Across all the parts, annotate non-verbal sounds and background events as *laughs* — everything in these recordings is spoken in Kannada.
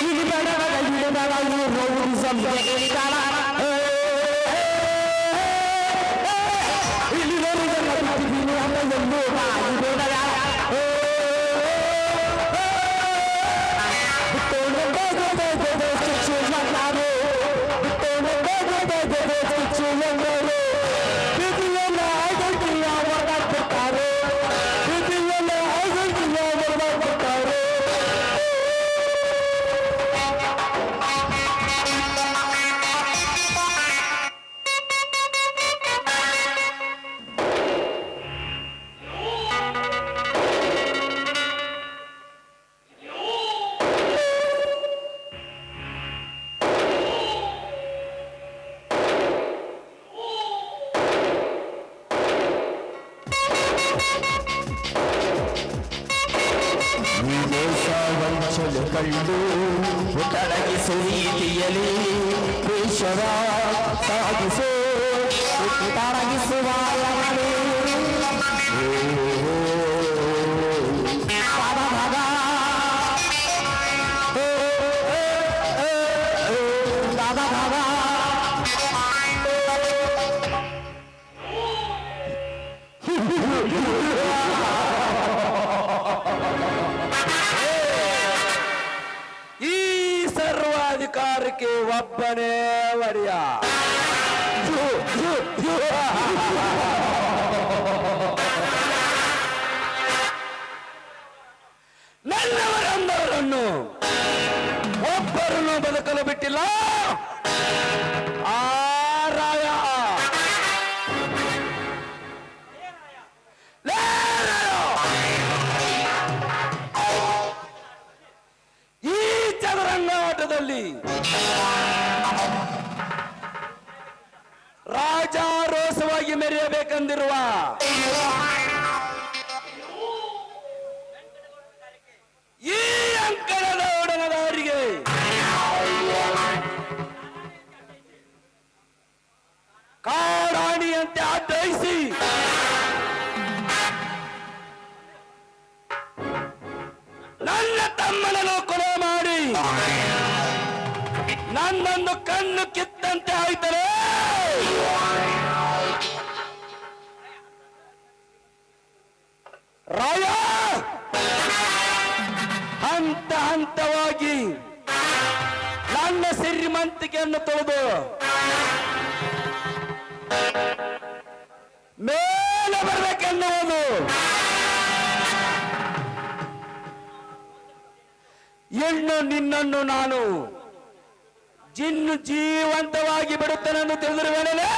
Yürü bana, yürü bana, yürü bana, yürü bana, ರೀತಿಯಲಿ ದೇಶವ ಸಾಗಿಸು ತೊಡಗಿಸುವ ಸರ್ವಾಧಿಕಾರಕ್ಕೆ ಒಬ್ಬನೇ ಒಡೆಯ ಯು, ಯು, ಯು. ನನ್ನವರೆಂದವರನ್ನು ಒಬ್ಬರನ್ನು ಬದುಕಲು ಬಿಟ್ಟಿಲ್ಲ ಆಟದಲ್ಲಿ ರಾಜಾರೋಸವಾಗಿ ಮೆರೆಯಬೇಕೆಂದಿರುವ ಈ ಅಂಕಣದ ಒಡನದಾರಿಗೆ ಕಾಡಾಣಿಯಂತೆ ಆಗ್ರಹಿಸಿ. ನನ್ನ ತಮ್ಮನನ್ನು ಕೊಲೆ ಮಾಡಿ. ನನ್ನೊಂದು ಕಣ್ಣು ಕಿತ್ತಂತೆ ಆಯ್ತರೆ ರಾಯ! ಹಂತ ಹಂತವಾಗಿ ನನ್ನ ಸಿರಿಮಂತಿಕೆಯನ್ನು ತೊಳೆದು ಮೇಲೆ ಬರಬೇಕೆನ್ನುವುದು ಎಣ್ಣು ನಿನ್ನನ್ನು ನಾನು ಜಿನ್ನು ಜೀವಂತವಾಗಿ ಬಿಡುತ್ತನೆಂದು ತಿಳಿದಿರುವೇನೇ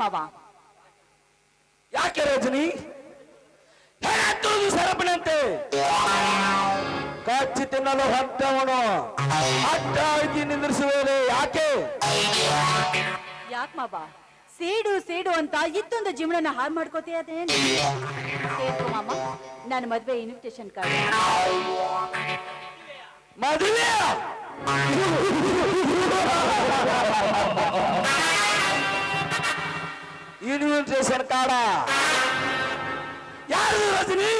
ಮಾವ. ಯಾಕೆ ರಜನಿ? ಸರಪಣಂತೆ ಕಚ್ಚಿ ತಿನ್ನಲು ಹೊಟ್ಟವನು ಅಡ್ಡ ಹಾಕಿ ನಿಂದಿರಿಸುವೇನೆ ಯಾಕೆ? ಯಾಕೆ ಮಾವ? ಸೇಡು ಸೇಡು ಅಂತ ಇತ್ತೊಂದು ಜೀವನನ ಹಾಳು ಮಾಡ್ಕೋತೀಯ ಮಾಮ ನಾನು ಮದ್ವೆ ಇನ್ವಿಟೇಷನ್ ಕಾರ್ಡ್. ಮದುವೆ ಕಾಡ ಯಾರು ರಜನಿ?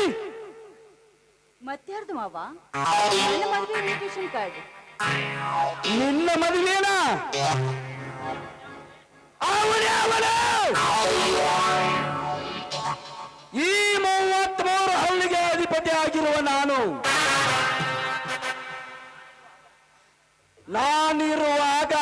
ಮತ್ತಾರ್ದು ಮಾವ? ನನ್ನ ಮದುವೆ ಇನ್ವಿಟೇಷನ್ ಕಾರ್ಡ್ ನಿನ್ನ ಮದುವೆನ? ಅವನೇ ಅವನು! ಈ ಮೂವತ್ಮೂರು ಹಳ್ಳಿಗೆ ಅಧಿಪತಿ ಆಗಿರುವ ನಾನು. ನಾನಿರುವಾಗ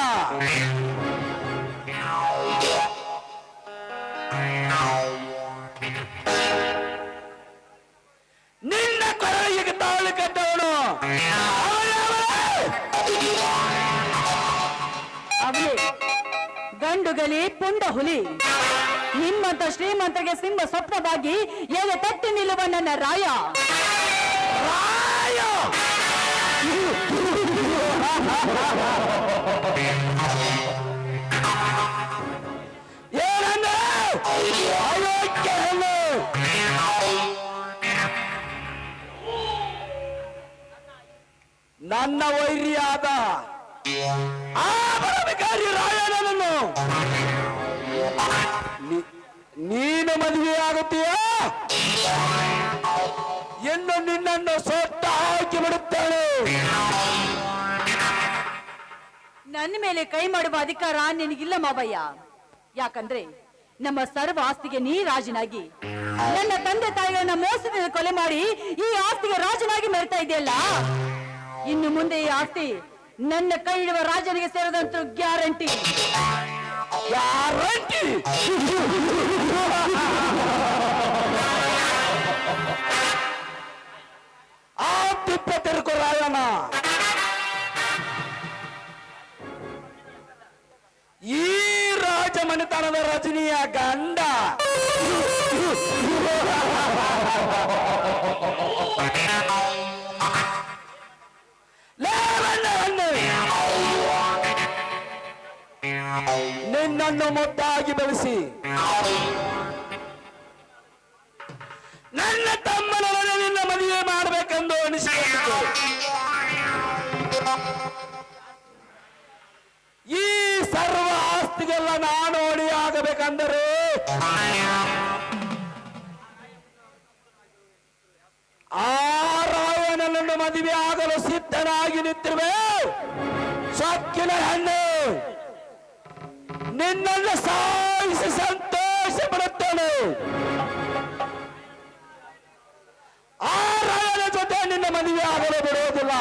ಶ್ರೀಮಂತರಿಗೆ ಸಿಂಹ ಸ್ವಪ್ನವಾಗಿ ಎಲೆ ತಟ್ಟಿ ನಿಲ್ಲುವ ನನ್ನ ರಾಯ. ನನ್ನ ವೈರಿಯಾದ ಆ ಬರಬೇಕಾರಿ ರಾಯಣ್ಣನನ್ನು ನೀ- ನೀನು ಮದುವೆ ಆಗುತ್ತೀಯಾ? ಎಂದು ನಿನ್ನನ್ನು ಸೊಟ್ಟ ಹಾಕಿ ಬಿಡುತ್ತಾಳೆ ನನ್ನ ಮೇಲೆ ಕೈ ಮಾಡುವ ಅಧಿಕಾರ ನಿನಗಿಲ್ಲ ಮಾವಯ್ಯ. ಯಾಕಂದ್ರೆ ನಮ್ಮ ಸರ್ವ ಆಸ್ತಿಗೆ ನೀ ರಾಜನಾಗಿ, ನನ್ನ ತಂದೆ ತಾಯಿಗಳನ್ನ ಮೋಸದಿಂದ ಕೊಲೆ ಮಾಡಿ ಈ ಆಸ್ತಿಗೆ ರಾಜನಾಗಿ ಮೆರೆತಾ ಇದೆಯಲ್ಲ? ಇನ್ನು ಮುಂದೆ ಈ ಆಸ್ತಿ ನನ್ನ ಕೈ ಇಡುವ ರಾಜನಿಗೆ ಸೇರಿದಂತೂ ಗ್ಯಾರಂಟಿ. ಗ್ಯಾರಂಟಿ ಆ ತಿಪ್ಪ ತಿರುಕು ರಾಯಣ್ಣ. ಈ ರಾಜಮನೆತನದ ರಜನಿಯ ಗಂಡ. *laughs* ನಿನ್ನನ್ನು ಮುದ್ದಾಗಿ ಬೆಳೆಸಿ ನನ್ನ ತಮ್ಮನೊಡನೆ ನಿನ್ನ ಮದುವೆ ಮಾಡಬೇಕೆಂದು ಅನಿಸಿಕೊಂಡಿತು ಈ ಸರ್ವ ಆಸ್ತಿಗೆಲ್ಲ ನಾನು ಆಗಬೇಕೆಂದರೆ ಆ ರಾವಣನನ್ನು ಮದುವೆ ಆಗಲು ಸಿದ್ಧನಾಗಿ ನಿಂತಿರುವೆ ಸೊಕ್ಕಿನ ಹೆಣ್ಣು ನಿನ್ನನ್ನು ಸಾಯಿಸಿ ಸಂತೋಷ ಪಡುತ್ತೇನೆ ಆ ರಾಯನ ಜೊತೆ ನಿನ್ನ ಮದುವೆ ಆಗಲು ಬಿಡುವುದಿಲ್ಲ.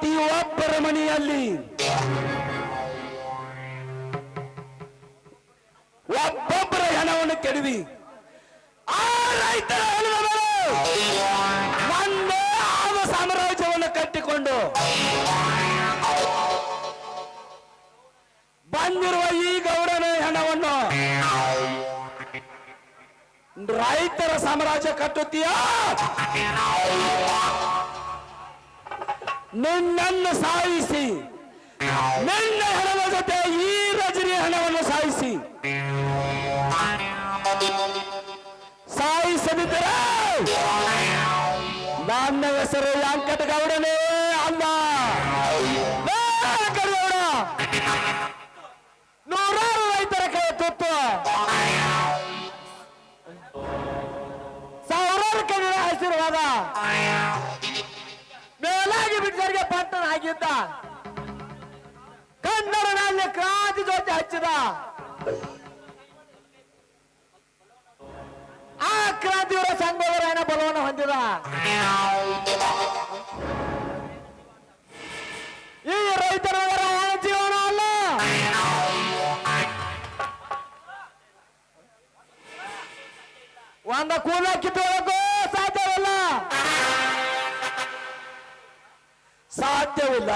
ಪ್ರತಿಯೊಬ್ಬರ ಮನೆಯಲ್ಲಿ ಒಬ್ಬೊಬ್ಬರ ಹಣವನ್ನು ಕೆಡವಿ. ಆ ರೈತರ ಒಂದೇ ಆದ ಸಾಮ್ರಾಜ್ಯವನ್ನು ಕಟ್ಟಿಕೊಂಡು ಬಂದಿರುವ ಈ ಗೌಡನ ಹಣವನ್ನು ರೈತರ ಸಾಮ್ರಾಜ್ಯ ಕಟ್ಟುತ್ತೀಯಾ? ನಿನ್ನನ್ನು ಸಾಯಿಸಿ. ನಿನ್ನ ಹಣದ ಜೊತೆ ಈ ರಜನಿ ಹಣವನ್ನು ಸಾಯಿಸಿ. ಸಾಯಿಸದಿದ್ದರೆ ನನ್ನ ಹೆಸರು ವೆಂಕಟ ಗೌಡನೇ ಅಲ್ಲ. ಗೌಡ, ನೂರಾರು ರೈತರ ಕೈ ತುತ್ತು. ಸಾವಿರಾರು ಕನ್ನಡ ಆಶೀರ್ವಾದ ವೆಂಕಟಗೌಡ ಆಗಿದ್ದ. ಕನ್ನಡನಲ್ಲಿ ಕ್ರಾಂತಿ ಜ್ಯೋತಿ ಹಚ್ಚಿದ. ಆ ಕ್ರಾಂತಿಯವರ ಸಂಘವರ ಬಲವನ್ನು ಹೊಂದಿದ? ಈ ರೈತರ ಜೀವನ ಅಲ್ಲ? ಒಂದ ಕೂಲ ಕಿತ್ತೋಳಕ್ಕೂ ಸಾಧ್ಯವಿಲ್ಲ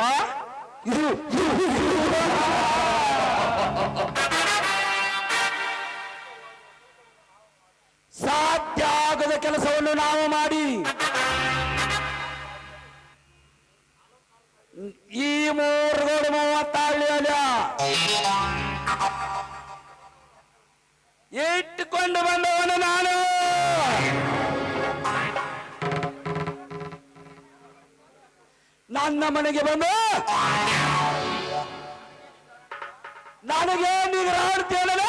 ಇದು ಸಾಧ್ಯ ಆಗದ ಕೆಲಸವನ್ನು ನಾವು ಮಾಡಿ. ನನ್ನ ಮನೆಗೆ ಬಂದು. ನನಗೆ ಆಡ್ತೀಯಲ್ಲ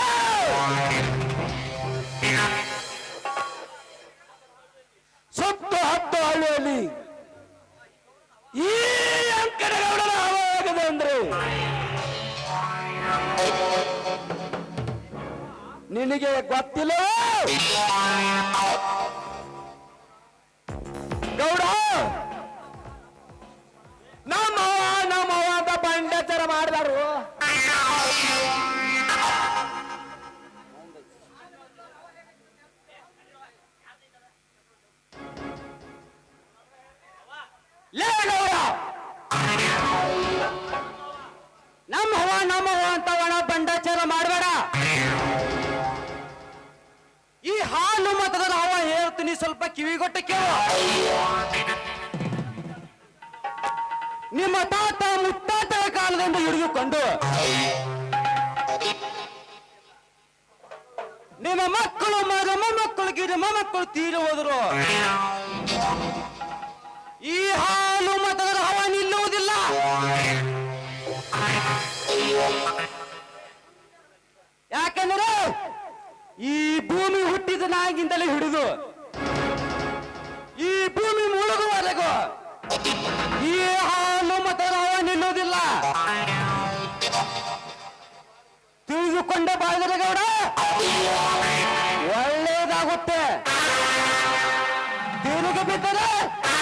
ಸುತ್ತು ಹತ್ತು ಹಳ್ಳಿಯಲ್ಲಿ ಈ ಅಂಕಣಗೌಡನ ಹವಾಗದೆ ಅಂದ್ರೆ ನಿನಗೆ ಗೊತ್ತಿಲ್ಲ ನಿಮ್ಮ ತಾತ ಮುತ್ತಾತರ ಕಾಲದಿಂದ ಹಿಡಿದುಕೊಂಡು ನಿಮ್ಮ ಮಕ್ಕಳು, ಮಗ ಮೊಮ್ಮಕ್ಕಳು ಗಿಡ ಮೊಮ್ಮಕ್ಕಳು ತೀರಿ ಹೋದ್ರು. ಈ ಹಾಲು ಮತದ ಹವ ನಿಲ್ಲುವುದಿಲ್ಲ. ಯಾಕಂದ್ರೆ ಈ ಭೂಮಿ ಹುಟ್ಟಿದ ನಾಗಿಂದಲೇ ಹಿಡಿದು ಈ ಭೂಮಿ ಮುಳುಗುವವರೆಗೂ Capitanã!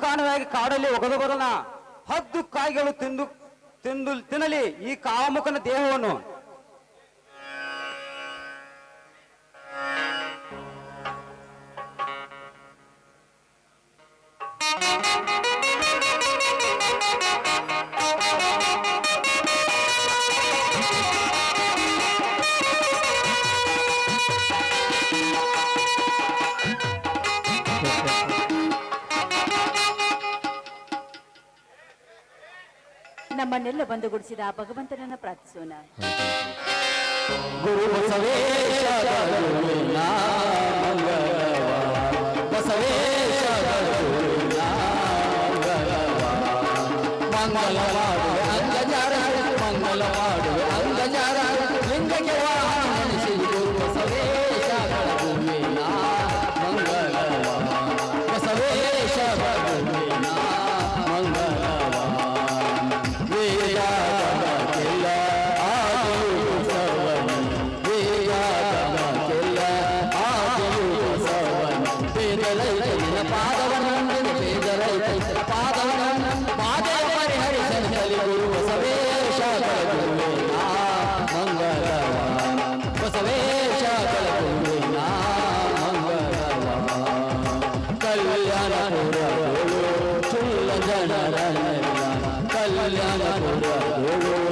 ಯಾರು ಕಾಣವಾಗಿ ಕಾಡಲ್ಲಿ ಒಗದು ಬರೋಣ ಹದ್ದು ಕಾಯಿಗಳು ತಿಂದು ತಿಂದು ತಿನ್ನಲಿ ಈ ಕಾಮುಕನ ದೇಹವನ್ನು. ನಮ್ಮನ್ನೆಲ್ಲ ಬಂದುಗೂಡಿಸಿದ ಆ ಭಗವಂತನನ್ನ ಪ್ರಾರ್ಥಿಸೋಣ ಗುರು ಬಸವೇಶ ಬಸವೇಶ ಮಂಗಲ ಶ್ರೀರಾಮಪುರ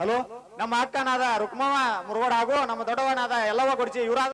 ಹಲೋ? ನಮ್ಮ ಅಕ್ಕನಾದ ರುಕ್ಮವ ಮುರುಗೋಡ್ ಹಾಗೂ ನಮ್ಮ ದೊಡ್ಡವನಾದ ಎಲ್ಲವ ಕೊಡ್ಸಿ ಇವ್ರ